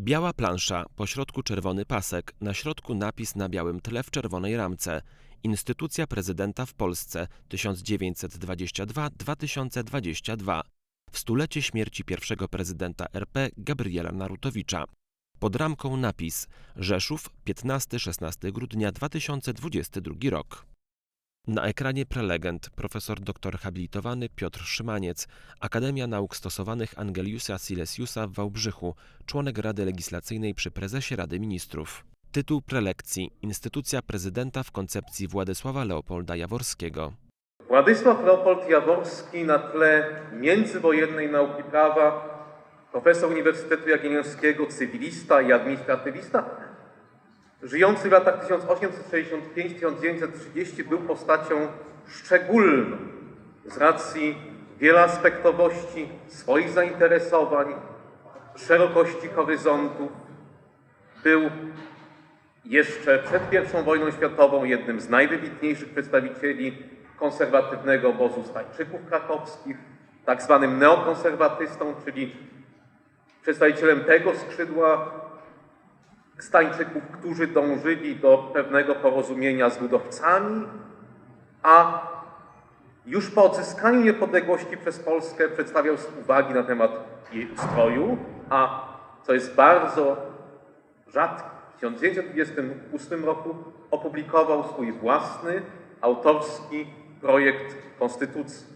Biała plansza, pośrodku czerwony pasek, na środku napis na białym tle w czerwonej ramce. Instytucja prezydenta w Polsce 1922-2022. W stulecie śmierci pierwszego prezydenta RP Gabriela Narutowicza. Pod ramką napis Rzeszów 15-16 grudnia 2022 rok. Na ekranie prelegent profesor dr habilitowany Piotr Szymaniec, Akademia Nauk Stosowanych Angeliusa Silesiusa w Wałbrzychu, członek Rady Legislacyjnej przy prezesie Rady Ministrów. Tytuł prelekcji Instytucja prezydenta w koncepcji Władysława Leopolda Jaworskiego. Władysław Leopold Jaworski na tle międzywojennej nauki prawa, profesor Uniwersytetu Jagiellońskiego, cywilista i administratywista, żyjący w latach 1865-1930 był postacią szczególną z racji wieloaspektowości swoich zainteresowań, szerokości horyzontów. Był jeszcze przed I wojną światową jednym z najwybitniejszych przedstawicieli konserwatywnego obozu Stańczyków krakowskich, tak zwanym neokonserwatystą, czyli przedstawicielem tego skrzydła Stańczyków, którzy dążyli do pewnego porozumienia z ludowcami, a już po odzyskaniu niepodległości przez Polskę przedstawiał uwagi na temat jej ustroju, a co jest bardzo rzadkie, w 1928 roku opublikował swój własny, autorski projekt konstytucji.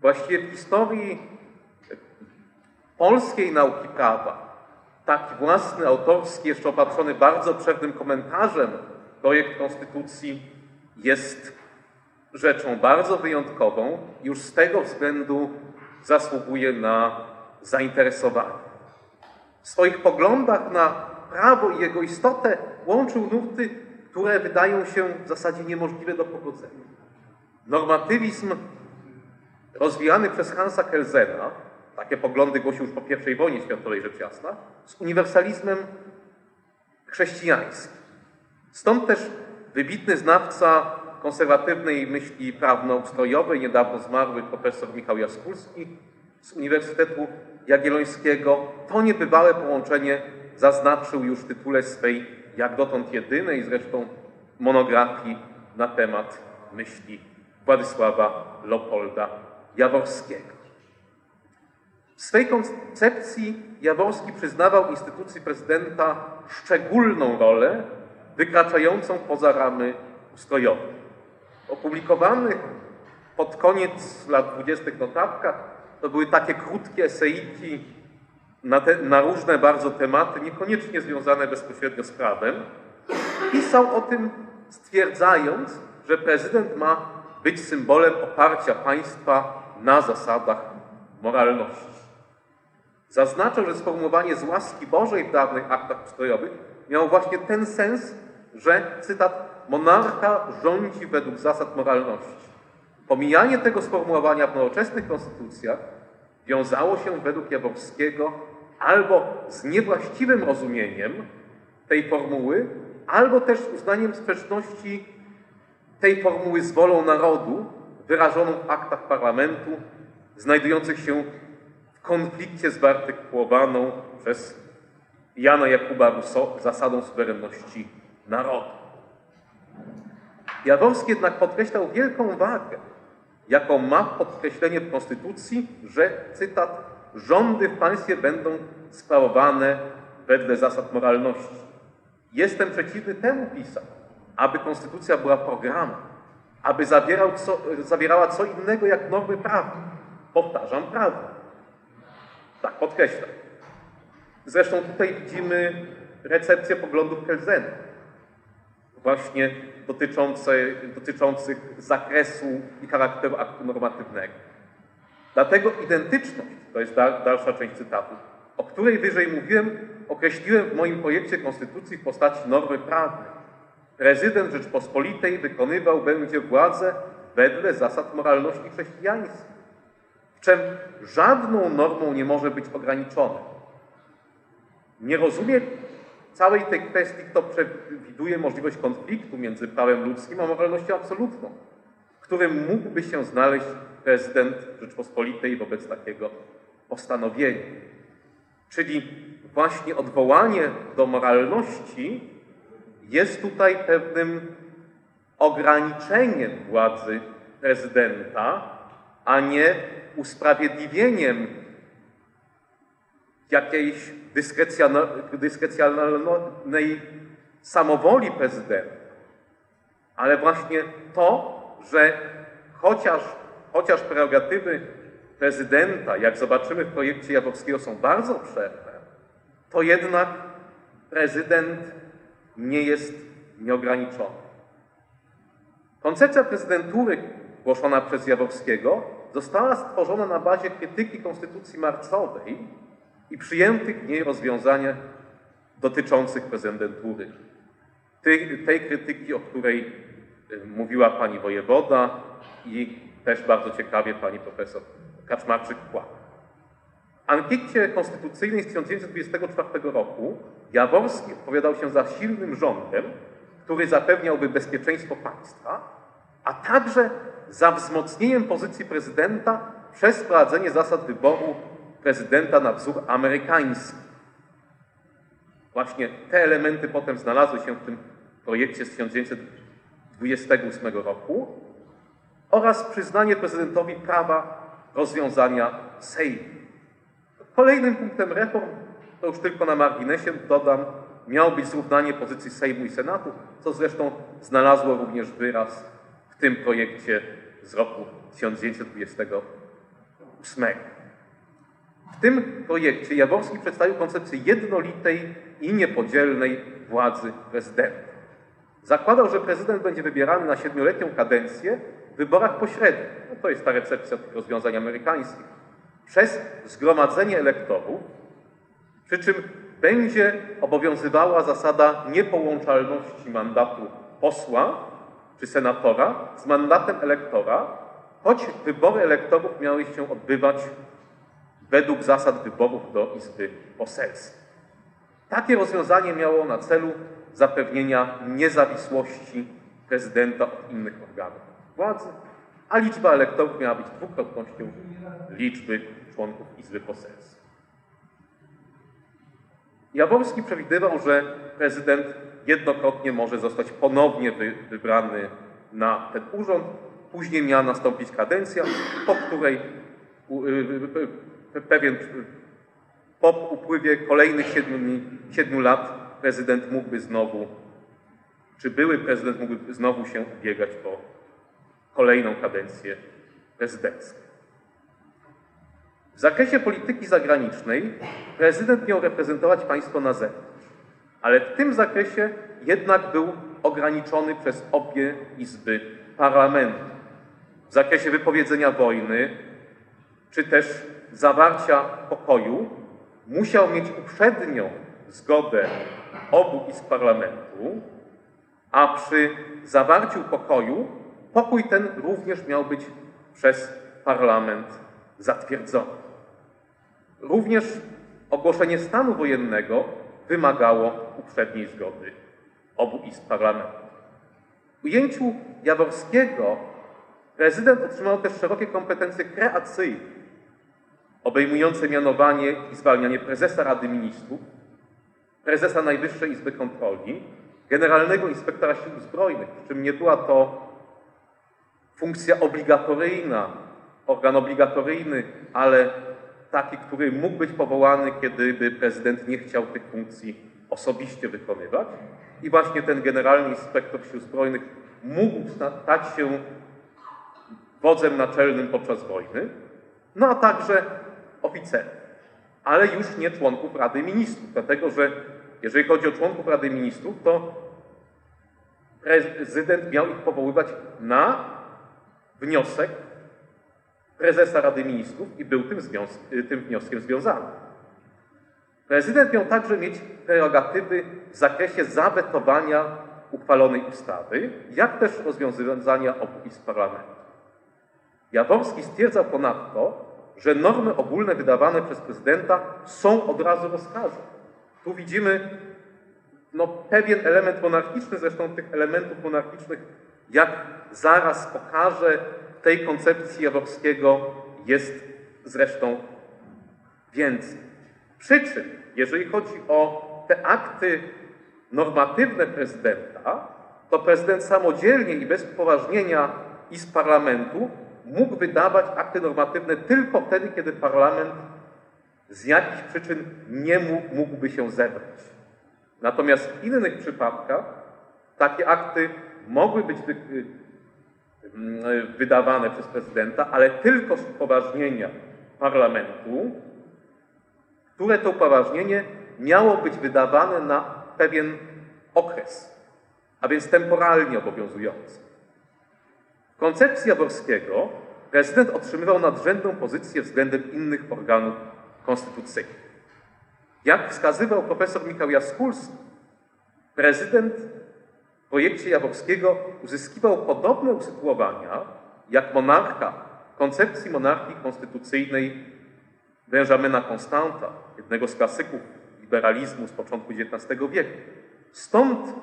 Właściwie w historii polskiej nauki prawa taki własny, autorski, jeszcze opatrzony bardzo obszernym komentarzem projekt konstytucji jest rzeczą bardzo wyjątkową. Już z tego względu zasługuje na zainteresowanie. W swoich poglądach na prawo i jego istotę łączył nurty, które wydają się w zasadzie niemożliwe do pogodzenia. Normatywizm rozwijany przez Hansa Kelsena, takie poglądy głosił już po I wojnie światowej, rzecz jasna, z uniwersalizmem chrześcijańskim. Stąd też wybitny znawca konserwatywnej myśli prawno-ustrojowej, niedawno zmarły profesor Michał Jaskulski z Uniwersytetu Jagiellońskiego, to niebywałe połączenie zaznaczył już w tytule swej jak dotąd jedynej zresztą monografii na temat myśli Władysława Leopolda Jaworskiego. W swej koncepcji Jaworski przyznawał instytucji prezydenta szczególną rolę, wykraczającą poza ramy ustrojowe. Opublikowanych pod koniec lat dwudziestych notatkach to były takie krótkie eseiki na, te, na różne bardzo tematy, niekoniecznie związane bezpośrednio z prawem. Pisał o tym stwierdzając, że prezydent ma być symbolem oparcia państwa na zasadach moralności. Zaznaczał, że sformułowanie z łaski Bożej w dawnych aktach ustrojowych miało właśnie ten sens, że, cytat, monarcha rządzi według zasad moralności. Pomijanie tego sformułowania w nowoczesnych konstytucjach wiązało się według Jaworskiego albo z niewłaściwym rozumieniem tej formuły, albo też z uznaniem sprzeczności tej formuły z wolą narodu wyrażoną w aktach parlamentu, znajdujących się w konflikcie z przez Jana Jakuba Rousseau zasadą suwerenności narodu. Jaworski jednak podkreślał wielką wagę, jaką ma podkreślenie w Konstytucji, że, cytat, rządy w państwie będą sprawowane wedle zasad moralności. Jestem przeciwny temu, pisał, aby Konstytucja była programem, aby co, zawierała co innego jak normy prawne. Powtarzam, prawo. Tak, podkreślam. Zresztą tutaj widzimy recepcję poglądów Kelzena, właśnie dotyczących zakresu i charakteru aktu normatywnego. Dlatego identyczność, to jest dalsza część cytatu, o której wyżej mówiłem, określiłem w moim projekcie konstytucji w postaci normy prawnej. Prezydent Rzeczpospolitej wykonywał będzie władzę wedle zasad moralności chrześcijańskiej, czym żadną normą nie może być ograniczone. Nie rozumiem całej tej kwestii, kto przewiduje możliwość konfliktu między prawem ludzkim a moralnością absolutną, w którym mógłby się znaleźć prezydent Rzeczpospolitej wobec takiego postanowienia. Czyli właśnie odwołanie do moralności jest tutaj pewnym ograniczeniem władzy prezydenta, a nie usprawiedliwieniem jakiejś dyskrecjonalnej samowoli prezydenta. Ale właśnie to, że chociaż, chociaż prerogatywy prezydenta, jak zobaczymy w projekcie Jaworskiego, są bardzo obszerne, to jednak prezydent nie jest nieograniczony. Koncepcja prezydentury głoszona przez Jaworskiego została stworzona na bazie krytyki Konstytucji Marcowej i przyjętych w niej rozwiązań dotyczących prezydentury. Tej, tej krytyki, o której y, mówiła pani wojewoda i też bardzo ciekawie pani profesor Kaczmarczyk-Kłak. W ankiecie konstytucyjnej z 1924 roku Jaworski opowiadał się za silnym rządem, który zapewniałby bezpieczeństwo państwa, a także za wzmocnieniem pozycji prezydenta przez wprowadzenie zasad wyboru prezydenta na wzór amerykański. Właśnie te elementy potem znalazły się w tym projekcie z 1928 roku oraz przyznanie prezydentowi prawa rozwiązania Sejmu. Kolejnym punktem reform, to już tylko na marginesie dodam, miało być zrównanie pozycji Sejmu i Senatu, co zresztą znalazło również wyraz w tym projekcie z roku 1928. W tym projekcie Jaworski przedstawił koncepcję jednolitej i niepodzielnej władzy prezydenta. Zakładał, że prezydent będzie wybierany na siedmioletnią kadencję w wyborach pośrednich. No to jest ta recepcja tych rozwiązań amerykańskich. Przez zgromadzenie elektorów, przy czym będzie obowiązywała zasada niepołączalności mandatu posła czy senatora z mandatem elektora, choć wybory elektorów miały się odbywać według zasad wyborów do Izby Poselskiej. Takie rozwiązanie miało na celu zapewnienia niezawisłości prezydenta od innych organów władzy, a liczba elektorów miała być dwukrotnością liczby członków Izby Poselskiej. Jaworski przewidywał, że prezydent jednokrotnie może zostać ponownie wy, wybrany na ten urząd. Później miała nastąpić kadencja, po której y, y, y, pewien po upływie kolejnych siedmiu, siedmiu lat prezydent mógłby znowu, czy były prezydent mógłby znowu się ubiegać o kolejną kadencję prezydencką. W zakresie polityki zagranicznej prezydent miał reprezentować państwo na zewnątrz, ale w tym zakresie jednak był ograniczony przez obie izby parlamentu. W zakresie wypowiedzenia wojny, czy też zawarcia pokoju, musiał mieć uprzednią zgodę obu izb parlamentu, a przy zawarciu pokoju pokój ten również miał być przez parlament zatwierdzony. Również ogłoszenie stanu wojennego wymagało uprzedniej zgody obu izb parlamentu. W ujęciu Jaworskiego prezydent otrzymał też szerokie kompetencje kreacyjne, obejmujące mianowanie i zwalnianie prezesa Rady Ministrów, prezesa Najwyższej Izby Kontroli, generalnego inspektora sił zbrojnych, przy czym nie była to funkcja obligatoryjna, organ obligatoryjny, ale taki, który mógł być powołany, kiedy by prezydent nie chciał tych funkcji osobiście wykonywać. I właśnie ten generalny inspektor sił zbrojnych mógł sta- stać się wodzem naczelnym podczas wojny, no a także oficerów, ale już nie członków Rady Ministrów, dlatego że jeżeli chodzi o członków Rady Ministrów, to prezydent miał ich powoływać na wniosek prezesa Rady Ministrów i był tym, związ- tym wnioskiem związany. Prezydent miał także mieć prerogatywy w zakresie zawetowania uchwalonej ustawy, jak też rozwiązywania obu izb parlamentu. Jaworski stwierdzał ponadto, że normy ogólne wydawane przez prezydenta są od razu rozkazem. Tu widzimy no, pewien element monarchiczny, zresztą tych elementów monarchicznych, jak zaraz pokażę, w tej koncepcji Jaworskiego jest zresztą więcej. Przy czym, jeżeli chodzi o te akty normatywne prezydenta, to prezydent samodzielnie i bez upoważnienia i z parlamentu mógł wydawać akty normatywne tylko wtedy, kiedy parlament z jakichś przyczyn nie mógł, mógłby się zebrać. Natomiast w innych przypadkach takie akty mogły być wydawane przez prezydenta, ale tylko z upoważnienia parlamentu, które to upoważnienie miało być wydawane na pewien okres, a więc temporalnie obowiązujący. W koncepcji Jaworskiego prezydent otrzymywał nadrzędną pozycję względem innych organów konstytucyjnych. Jak wskazywał profesor Michał Jaskulski, prezydent w projekcie Jaworskiego uzyskiwał podobne usytuowania jak monarcha koncepcji monarchii konstytucyjnej Benjamina Constanta, jednego z klasyków liberalizmu z początku XIX wieku. Stąd,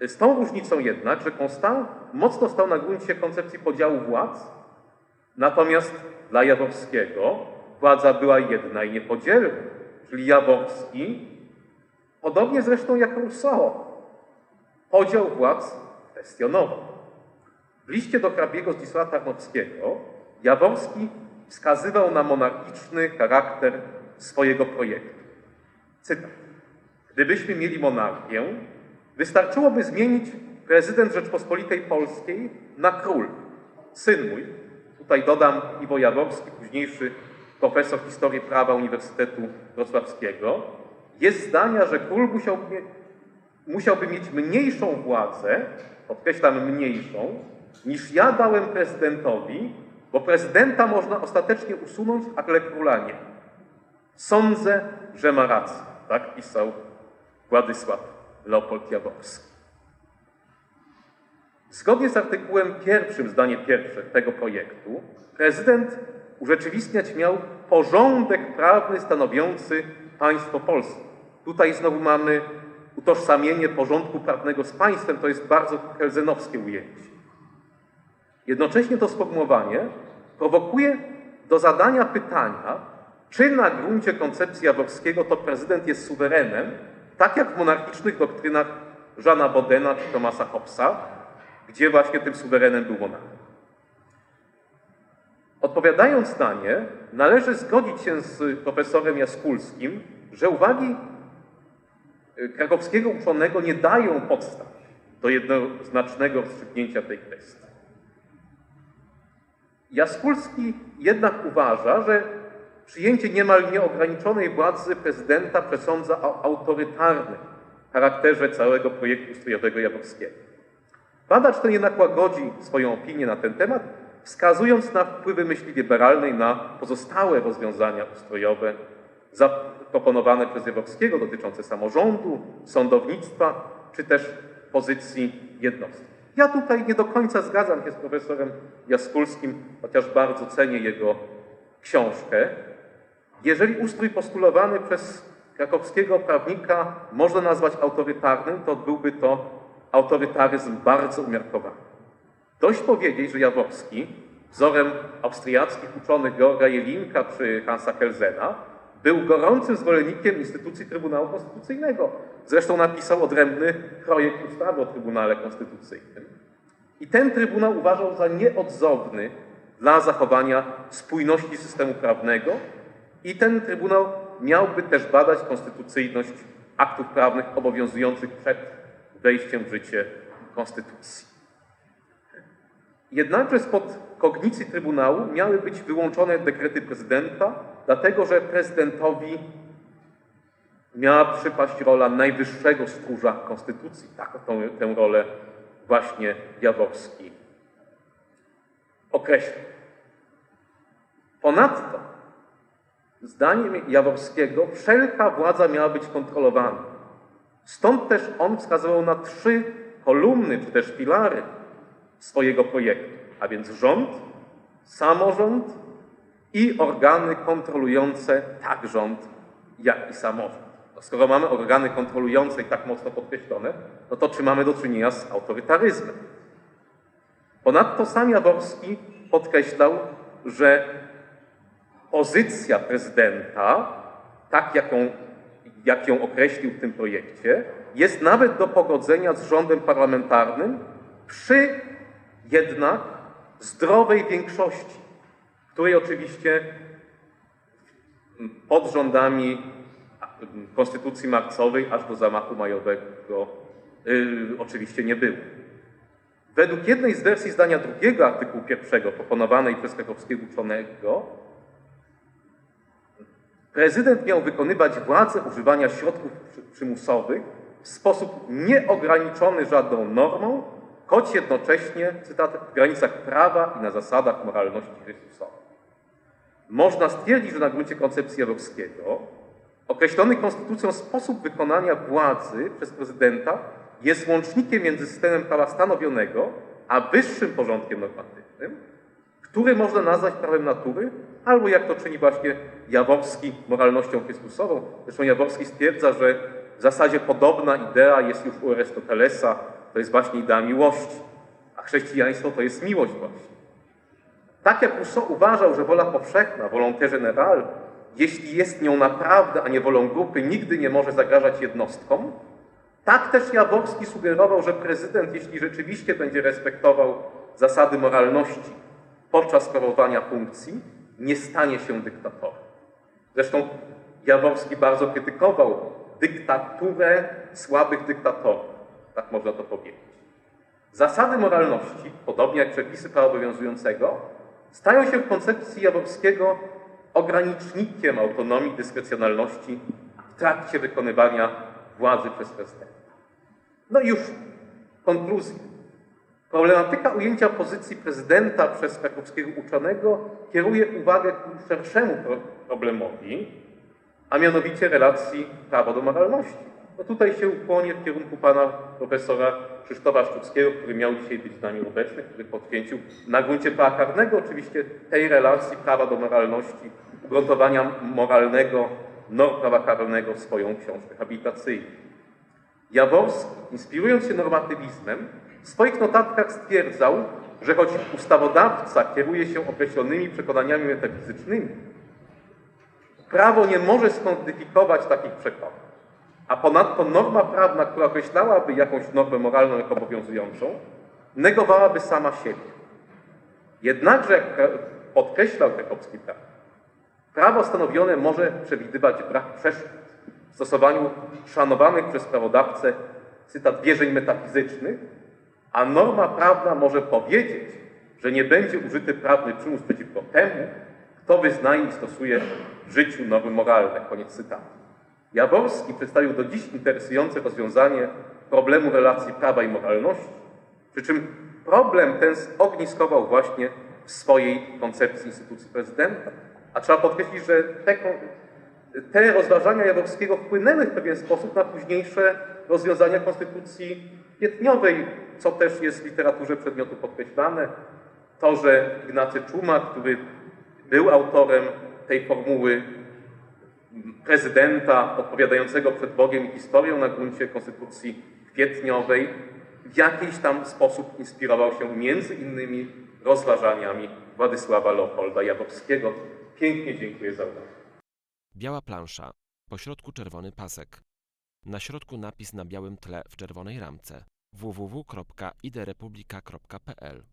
z tą różnicą jednak, że Constant mocno stał na gruncie koncepcji podziału władz, natomiast dla Jaworskiego władza była jedna i niepodzielna, czyli Jaworski, podobnie zresztą jak Rousseau, podział władz kwestionował. W liście do hrabiego Zdzisława Tarnowskiego Jaworski wskazywał na monarchiczny charakter swojego projektu. Cytat. Gdybyśmy mieli monarchię, wystarczyłoby zmienić prezydent Rzeczpospolitej Polskiej na król. Syn mój, tutaj dodam Iwo Jaworski, późniejszy profesor historii prawa Uniwersytetu Wrocławskiego, jest zdania, że król musiałby, musiałby mieć mniejszą władzę, podkreślam mniejszą, niż ja dałem prezydentowi, bo prezydenta można ostatecznie usunąć, ale króla nie. Sądzę, że ma rację. Tak pisał Władysław Leopold Jaworski. Zgodnie z artykułem pierwszym, zdanie pierwsze tego projektu, prezydent urzeczywistniać miał porządek prawny stanowiący państwo polskie. Tutaj znowu mamy utożsamienie porządku prawnego z państwem, to jest bardzo helzenowskie ujęcie. Jednocześnie to sformułowanie prowokuje do zadania pytania, czy na gruncie koncepcji Jaworskiego to prezydent jest suwerenem, tak jak w monarchicznych doktrynach Żana Bodena czy Thomasa Hobbesa, gdzie właśnie tym suwerenem był monarcha. Odpowiadając na nie, należy zgodzić się z profesorem Jaskulskim, że uwagi krakowskiego uczonego nie dają podstaw do jednoznacznego rozstrzygnięcia tej kwestii. Jaskulski jednak uważa, że przyjęcie niemal nieograniczonej władzy prezydenta przesądza o autorytarnym charakterze całego projektu ustrojowego Jaworskiego. Badacz ten jednak łagodzi swoją opinię na ten temat, wskazując na wpływy myśli liberalnej na pozostałe rozwiązania ustrojowe zaproponowane przez Jaworskiego dotyczące samorządu, sądownictwa czy też pozycji jednostki. Ja tutaj nie do końca zgadzam się z profesorem Jaskulskim, chociaż bardzo cenię jego książkę. Jeżeli ustrój postulowany przez krakowskiego prawnika można nazwać autorytarnym, to byłby to autorytaryzm bardzo umiarkowany. Dość powiedzieć, że Jaworski, wzorem austriackich uczonych Georga Jelinka czy Hansa Kelzena, był gorącym zwolennikiem instytucji Trybunału Konstytucyjnego. Zresztą napisał odrębny projekt ustawy o Trybunale Konstytucyjnym. I ten Trybunał uważał za nieodzowny dla zachowania spójności systemu prawnego i ten Trybunał miałby też badać konstytucyjność aktów prawnych obowiązujących przed wejściem w życie Konstytucji. Jednakże spod kognicji Trybunału miały być wyłączone dekrety prezydenta, dlatego że prezydentowi miała przypaść rola najwyższego stróża Konstytucji. Tak tą, tę rolę właśnie Jaworski określił. Ponadto, zdaniem Jaworskiego, wszelka władza miała być kontrolowana. Stąd też on wskazywał na trzy kolumny, czy też filary swojego projektu, a więc rząd, samorząd i organy kontrolujące tak rząd, jak i samorząd. No skoro mamy organy kontrolujące i tak mocno podkreślone, no to czy mamy do czynienia z autorytaryzmem? Ponadto sam Jaworski podkreślał, że pozycja prezydenta tak jak ją, jak ją określił w tym projekcie, jest nawet do pogodzenia z rządem parlamentarnym przy jednak zdrowej większości, której oczywiście pod rządami Konstytucji Marcowej aż do zamachu majowego yy, oczywiście nie było. Według jednej z wersji zdania drugiego artykułu pierwszego proponowanej przez krakowskiego uczonego, prezydent miał wykonywać władzę używania środków przy- przymusowych w sposób nieograniczony żadną normą, choć jednocześnie, cytat, w granicach prawa i na zasadach moralności Chrystusowej. Można stwierdzić, że na gruncie koncepcji Jaworskiego określony konstytucją sposób wykonania władzy przez prezydenta jest łącznikiem między systemem prawa stanowionego a wyższym porządkiem normatywnym, który można nazwać prawem natury, albo jak to czyni właśnie Jaworski moralnością Chrystusową. Zresztą Jaworski stwierdza, że w zasadzie podobna idea jest już u Arystotelesa, to jest właśnie idea miłości, a chrześcijaństwo to jest miłość właśnie. Tak jak Rousseau uważał, że wola powszechna, volonté générale, jeśli jest nią naprawdę, a nie wolą grupy, nigdy nie może zagrażać jednostkom, tak też Jaworski sugerował, że prezydent, jeśli rzeczywiście będzie respektował zasady moralności podczas sprawowania funkcji, nie stanie się dyktatorem. Zresztą Jaworski bardzo krytykował dyktaturę słabych dyktatorów, tak można to powiedzieć. Zasady moralności, podobnie jak przepisy prawa obowiązującego, stają się w koncepcji Jaworskiego ogranicznikiem autonomii dyskrecjonalności w trakcie wykonywania władzy przez prezydenta. No i już w konkluzji. Problematyka ujęcia pozycji prezydenta przez krakowskiego uczonego kieruje uwagę ku szerszemu pro- problemowi, a mianowicie relacji prawa do moralności. No tutaj się ukłonię w kierunku pana profesora Krzysztofa Szczuckiego, który miał dzisiaj być z nami obecny, który poświęcił na gruncie prawa karnego oczywiście tej relacji prawa do moralności, ugruntowania moralnego, norm prawa karnego swoją książkę habilitacyjną. Jaworski, inspirując się normatywizmem, w swoich notatkach stwierdzał, że choć ustawodawca kieruje się określonymi przekonaniami metafizycznymi, prawo nie może skodyfikować takich przekonań. A ponadto norma prawna, która określałaby jakąś normę moralną jako obowiązującą, negowałaby sama siebie. Jednakże, jak podkreślał Krakowski prawo, prawo stanowione może przewidywać brak przeszkód w stosowaniu szanowanych przez prawodawcę, cytat, wierzeń metafizycznych, a norma prawna może powiedzieć, że nie będzie użyty prawny przymus przeciwko temu, kto wyznaje i stosuje w życiu normy moralne. Koniec cytatu. Jaworski przedstawił do dziś interesujące rozwiązanie problemu relacji prawa i moralności, przy czym problem ten zogniskował właśnie w swojej koncepcji instytucji prezydenta. A trzeba podkreślić, że te, te rozważania Jaworskiego wpłynęły w pewien sposób na późniejsze rozwiązania konstytucji kwietniowej, co też jest w literaturze przedmiotu podkreślane. To, że Ignacy Czuma, który był autorem tej formuły prezydenta odpowiadającego przed Bogiem i historią na gruncie konstytucji kwietniowej, w jakiś tam sposób inspirował się między innymi rozważaniami Władysława Leopolda Jaworskiego. Pięknie dziękuję za uwagę. Biała plansza, po środku czerwony pasek. Na środku napis na białym tle w czerwonej ramce www.iderepublika.pl